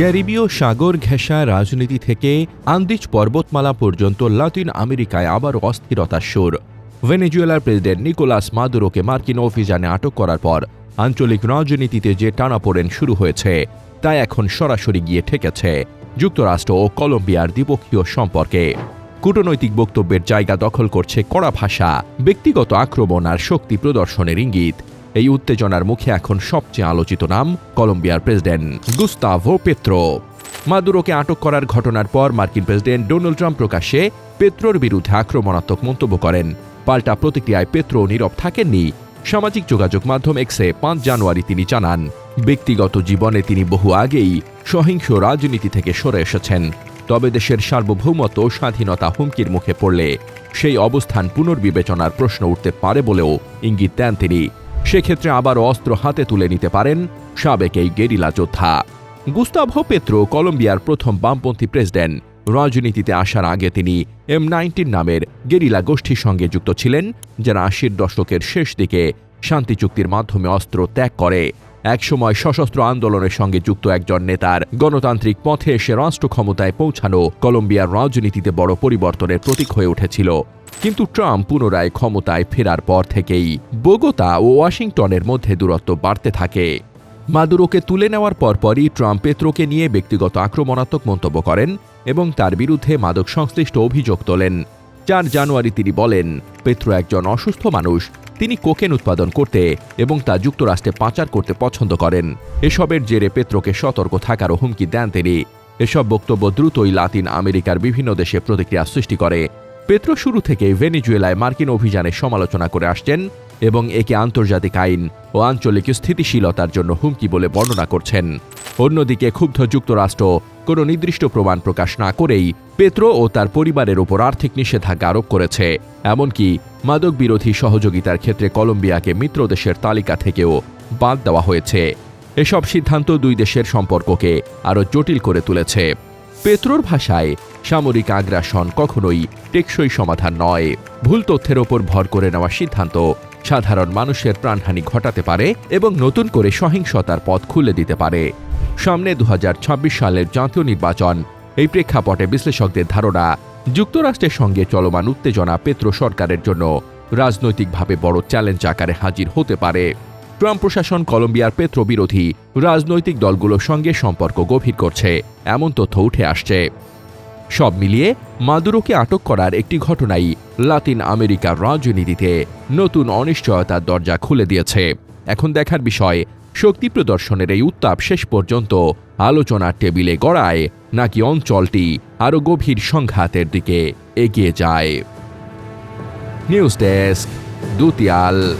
ক্যারিবীয় সাগর ঘেঁষা রাজনীতি থেকে আন্দিজ পর্বতমালা পর্যন্ত লাতিন আমেরিকায় আবার অস্থিরতার সুর। ভেনেজুয়েলার প্রেসিডেন্ট নিকোলাস মাদুরোকে মার্কিন অভিযানে আটক করার পর আঞ্চলিক রাজনীতিতে যে টানাপোড়েন শুরু হয়েছে, তা এখন সরাসরি গিয়ে ঠেকেছে যুক্তরাষ্ট্র ও কলম্বিয়ার দ্বিপক্ষীয় সম্পর্কে। কূটনৈতিক বক্তব্যের জায়গা দখল করছে কড়া ভাষা, ব্যক্তিগত আক্রমণ আর শক্তি প্রদর্শনের ইঙ্গিত। এই উত্তেজনার মুখে এখন সবচেয়ে আলোচিত নাম কলম্বিয়ার প্রেসিডেন্ট গুস্তাভো পেত্রো। মাদুরোকে আটক করার ঘটনার পর মার্কিন প্রেসিডেন্ট ডোনাল্ড ট্রাম্প প্রকাশ্যে পেত্রোর বিরুদ্ধে আক্রমণাত্মক মন্তব্য করেন। পাল্টা প্রতিক্রিয়ায় পেত্রো নীরব থাকেননি। সামাজিক যোগাযোগ মাধ্যম এক্সে পাঁচ জানুয়ারি তিনি জানান, ব্যক্তিগত জীবনে তিনি বহু আগেই সহিংস রাজনীতি থেকে সরে এসেছেন। তবে দেশের সার্বভৌমত্ব স্বাধীনতা হুমকির মুখে পড়লে সেই অবস্থান পুনর্বিবেচনার প্রশ্ন উঠতে পারে বলেও ইঙ্গিত দেন তিনি। সেক্ষেত্রে আবার অস্ত্র হাতে তুলে নিতে পারেন সাবেক এই গেরিলা যোদ্ধা। গুস্তাভো পেত্রো কলম্বিয়ার প্রথম বামপন্থী প্রেসিডেন্ট। রাজনীতিতে আসার আগে তিনি এম নাইনটিন নামের গেরিলা গোষ্ঠীর সঙ্গে যুক্ত ছিলেন, যারা আশির দশকের শেষ দিকে শান্তি চুক্তির মাধ্যমে অস্ত্র ত্যাগ করে। একসময় সশস্ত্র আন্দোলনের সঙ্গে যুক্ত একজন নেতার গণতান্ত্রিক পথে এসে রাষ্ট্র ক্ষমতায় পৌঁছানো কলম্বিয়ার রাজনীতিতে বড় পরিবর্তনের প্রতীক হয়ে উঠেছিল। কিন্তু ট্রাম্প পুনরায় ক্ষমতায় ফেরার পর থেকেই বোগোতা ও ওয়াশিংটনের মধ্যে দূরত্ব বাড়তে থাকে। মাদুরোকে তুলে নেওয়ার পরপরই ট্রাম্প পেত্রোকে নিয়ে ব্যক্তিগত আক্রমণাত্মক মন্তব্য করেন এবং তার বিরুদ্ধে মাদক সংশ্লিষ্ট অভিযোগ তোলেন। চার জানুয়ারি তিনি বলেন, পেত্রো একজন অসুস্থ মানুষ। তিনি কোকেন উৎপাদন করতে এবং তা যুক্তরাষ্ট্রে পাচার করতে পছন্দ করেন। এসবের জেরে পেত্রোকে সতর্ক থাকারও হুমকি দেন তিনি। এসব বক্তব্য দ্রুতই লাতিন আমেরিকার বিভিন্ন দেশে প্রতিক্রিয়া সৃষ্টি করে। পেত্রো শুরু থেকে ভেনিজুয়েলায় মার্কিন অভিযানের সমালোচনা করে আসছেন এবং একে আন্তর্জাতিক আইন ও আঞ্চলিক স্থিতিশীলতার জন্য হুমকি বলে বর্ণনা করছেন। অন্যদিকে ক্ষুব্ধ যুক্তরাষ্ট্র কোনো নির্দিষ্ট প্রমাণ প্রকাশ না করেই পেত্রো ও তার পরিবারের ওপর আর্থিক নিষেধাজ্ঞা আরোপ করেছে। এমনকি মাদক বিরোধী সহযোগিতার ক্ষেত্রে কলম্বিয়াকে মিত্র দেশের তালিকা থেকেও বাদ দেওয়া হয়েছে। এসব সিদ্ধান্ত দুই দেশের সম্পর্ককে আরও জটিল করে তুলেছে। পেত্রোর ভাষায়, সামরিক আগ্রাসন কখনোই টেকসই সমাধান নয়। ভুল তথ্যের ওপর ভর করে নেওয়া সিদ্ধান্ত সাধারণ মানুষের প্রাণহানি ঘটাতে পারে এবং নতুন করে সহিংসতার পথ খুলে দিতে পারে। সামনে দু হাজার ছাব্বিশ সালের জাতীয় নির্বাচন। এই প্রেক্ষাপটে বিশ্লেষকদের ধারণা, যুক্তরাষ্ট্রের সঙ্গে চলমান উত্তেজনা পেত্রো সরকারের জন্য রাজনৈতিকভাবে বড় চ্যালেঞ্জ আকারে হাজির হতে পারে। ট্রাম্প প্রশাসন কলম্বিয়ার পেত্রো বিরোধী রাজনৈতিক দলগুলোর সঙ্গে সম্পর্ক গভীর করছে, এমন তথ্য উঠে আসছে। সব মিলিয়ে মাদুরোকে আটক করার একটি ঘটনাই লাতিন আমেরিকার রাজনীতিতে নতুন অনিশ্চয়তার দরজা খুলে দিয়েছে। এখন দেখার বিষয় শক্তি প্রদর্শনের এই উত্তাপ শেষ পর্যন্ত আলোচনার টেবিলে গড়ায় নাকি অঞ্চলটি আরও গভীর সংঘাতের দিকে এগিয়ে যায়। News desk, দুতিয়াল।